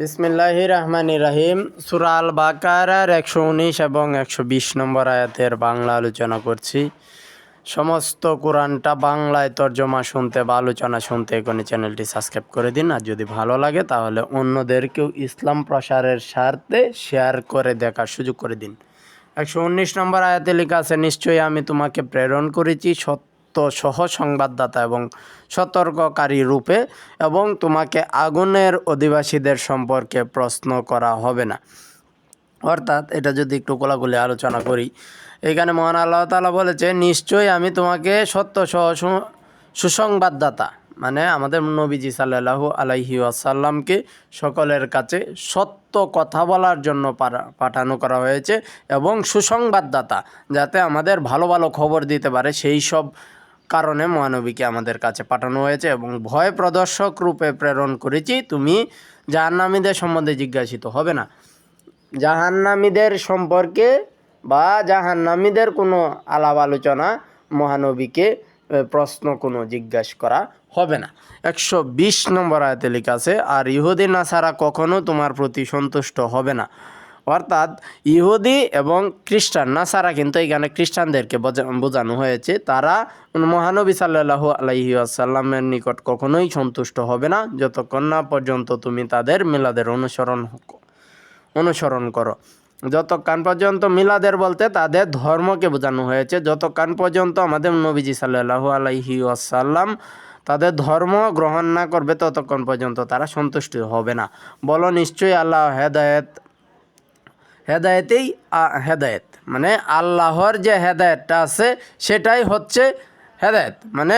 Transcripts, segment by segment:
বিসমিল্লাহ রহমান রাহিম সুরাল বাকারার একশো উনিশ এবং একশো বিশ নম্বর আয়াতের বাংলা আলোচনা করছি। সমস্ত কোরআনটা বাংলায় তর্জমা শুনতে বা আলোচনা শুনতে এখনই চ্যানেলটি সাবস্ক্রাইব করে দিন। আর যদি ভালো লাগে তাহলে অন্যদেরকেও ইসলাম প্রসারের স্বার্থে শেয়ার করে দেখার সুযোগ করে দিন। একশো উনিশ নম্বর আয়াতে লেখা আছে, নিশ্চয়ই আমি তোমাকে প্রেরণ করেছি সত্য সহ সংবাদদাতা এবং সতর্ককারী রূপে এবং তোমাকে আগুনের অধিবাসীদের সম্পর্কে প্রশ্ন করা হবে না। অর্থাৎ এটা যদি একটু কোলাগুলি আলোচনা করি, এখানে মহান আল্লাহ তালা বলেছে, নিশ্চয়ই আমি তোমাকে সত্য সহ সুসংবাদদাতা মানে আমাদের নবীজি সাল্লাল্লাহু আলাইহি আসাল্লামকে সকলের কাছে সত্য কথা বলার জন্য পাঠানো করা হয়েছে এবং সুসংবাদদাতা, যাতে আমাদের ভালো ভালো খবর দিতে পারে সেই সব কারণে মহানবীকে আমাদের কাছে পাঠানো হয়েছে এবং ভয় প্রদর্শক রূপে প্রেরণ করেছি, তুমি জাহান্নামীদের সম্বন্ধে জিজ্ঞাসিত হবে না। জাহান্নামীদের সম্পর্কে বা জাহান্নামীদের কোনো আলাপ আলোচনা মহানবীকে প্রশ্ন কোনো জিজ্ঞাসা করা হবে না। একশো বিশ নম্বর আয়তে লেখা আছে, আর ইহুদি নাসারা কখনো তোমার প্রতি সন্তুষ্ট হবে না। অর্থাৎ ইহুদি এবং খ্রিস্টান, নাসারা কিন্তু এখানে খ্রিস্টানদেরকে বোঝা- বোঝানো হয়েছে। তারা মহানবী সাল্লাহ আলাইহি আসাল্লামের নিকট কখনোই সন্তুষ্ট হবে না। যতক্ষণ না পর্যন্ত তুমি তাদের মিলাদের অনুসরণ অনুসরণ করো। যতক্ষণ পর্যন্ত মিলাদের বলতে তাদের ধর্মকে বোঝানো হয়েছে, যতক্ষণ পর্যন্ত আমাদের নবীজি সাল্লাহ আলাইহি আসাল্লাম তাদের ধর্ম গ্রহণ না করবে, ততক্ষণ পর্যন্ত তারা সন্তুষ্ট হবে না। বলো নিশ্চয়ই আল্লাহ হেদায়েত হেদায়েতেই হেদায়েত। মানে আল্লাহর যে হেদায়েতটা আছে, সেটাই হচ্ছে হেদায়েত। মানে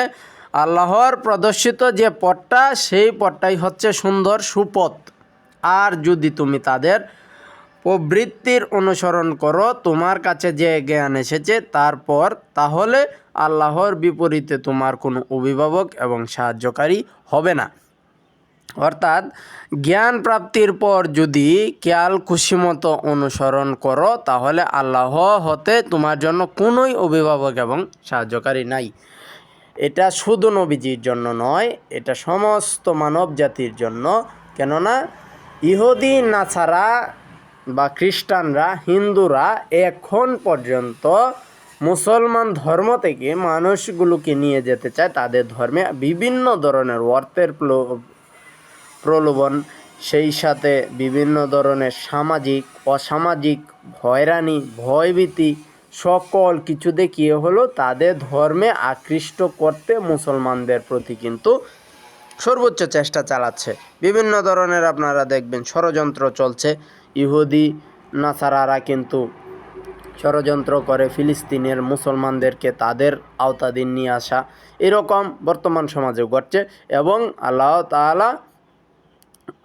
আল্লাহর প্রদর্শিত যে পথটা, সেই পথটাই হচ্ছে সুন্দর সুপথ। আর যদি তুমি তাদের প্রবৃত্তির অনুসরণ করো, তোমার কাছে যে জ্ঞান এসেছে, তারপর তাহলে আল্লাহর বিপরীতে তোমার কোনো অভিভাবক এবং সাহায্যকারী হবে না। অর্থাৎ জ্ঞান প্রাপ্তির পর যদি খেয়াল খুশি মতো অনুসরণ করো, তাহলে আল্লাহ হতে তোমার জন্য কোনোই অভিভাবক এবং সাহায্যকারী নাই। এটা শুধু নবীজির জন্য নয়, এটা সমস্ত মানব জাতির জন্য। কেননা ইহুদি নাছারা বা খ্রিস্টানরা, হিন্দুরা এখন পর্যন্ত মুসলমান ধর্ম থেকে মানুষগুলোকে নিয়ে যেতে চায়। তাদের ধর্মে বিভিন্ন ধরনের অর্থের প্রলোভন, সেই সাথে বিভিন্ন ধরনের সামাজিক, অসামাজিক হয়রানি ভয়ভীতি, সকল কিছু দেখিয়ে হলো তাদের ধর্মে আকৃষ্ট করতে মুসলমানদের প্রতি কিন্তু সর্বোচ্চ চেষ্টা চালাচ্ছে। বিভিন্ন ধরনের আপনারা দেখবেন ষড়যন্ত্র চলছে। ইহুদি, নাসারারা কিন্তু ষড়যন্ত্র করে ফিলিস্তিনের মুসলমানদেরকে তাদের আওতাধীন নিয়ে আসা। এরকম বর্তমান সমাজে ঘটছে এবং আল্লাহ তাআলা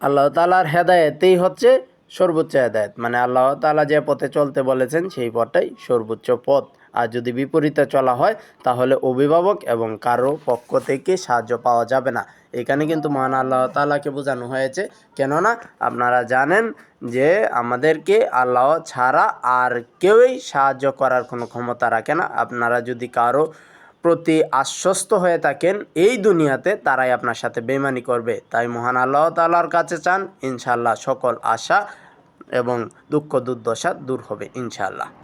আল্লাহ তালার হেদায়েতেই হচ্ছে সর্বোচ্চ হেদায়েত। মানে আল্লাহ তাআলা যে পথে চলতে বলেছেন, সেই পথটাই সর্বোচ্চ পথ। আর যদি বিপরীতে চলা হয়, তাহলে অভিভাবক এবং কারও পক্ষ থেকে সাহায্য পাওয়া যাবে না। এখানে কিন্তু মহান আল্লাহ তাআলাকে বোঝানো হয়েছে। কেননা আপনারা জানেন যে আমাদেরকে আল্লাহ ছাড়া আর কেউই সাহায্য করার কোনো ক্ষমতা রাখে না। আপনারা যদি কারও প্রতি আশ্বস্ত হয়ে থাকেন, এই দুনিয়াতে তারাই আপনার সাথে বেমানি করবে। তাই মহান আল্লাহ তালার কাছে চান ইনশাল্লাহ সকল আশা এবং দুঃখ দুর্দশা দূর হবে ইনশাল্লাহ